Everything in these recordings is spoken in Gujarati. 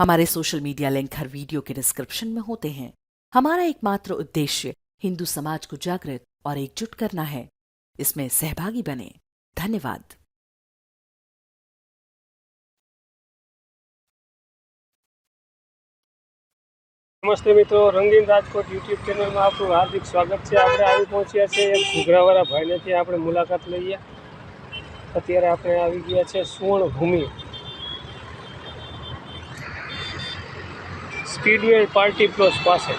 हमारे सोशल मीडिया लिंक हर वीडियो के डिस्क्रिप्शन में होते हैं हमारा एकमात्र उद्देश्य हिंदू समाज को जागृत और एकजुट करना है इसमें सहभागी बने धन्यवाद નમસ્તે મિત્રો રંગીન રાજકોટ યુટ્યુબ ચેનલમાં આપણું હાર્દિક સ્વાગત છે આપણે આવી પહોંચ્યા છે એક ઘૂઘરાવાળા ભાઈને ત્યાં આપણે મુલાકાત લઈએ અત્યારે આપણે આવી ગયા છે સુવર્ણ ભૂમિ સ્પીડવેલ પાર્ટી પ્લસ પાસે.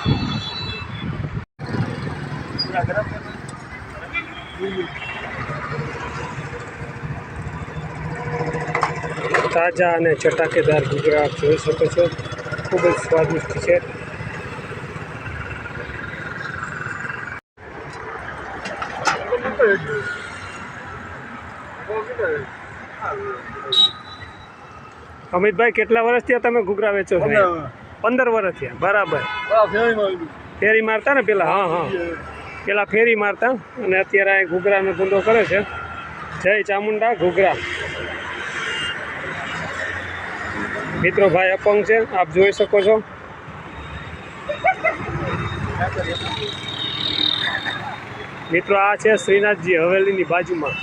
તાજા અને ચટાકેદાર ઘૂઘરા જોઈ શકો છો. ખૂબ જ સ્વાદિષ્ટ છે. અમિતભાઈ, કેટલા વર્ષ થયા તમે ઘૂઘરા વેચો છો? પંદર વર્ષ થયા બરાબર. ફેરી મારતા ને પેલા હા હા. પેલા ફેરી મારતા અને અત્યારે આ ઘૂઘરાનો ધંધો કરે છે. જય ચામુંડા ઘૂઘરા. મિત્રો ભાઈ અપંગ છે આપ જોઈ શકો છો. મિત્રો આ છે શ્રીનાથજી હવેલીની બાજુમાં.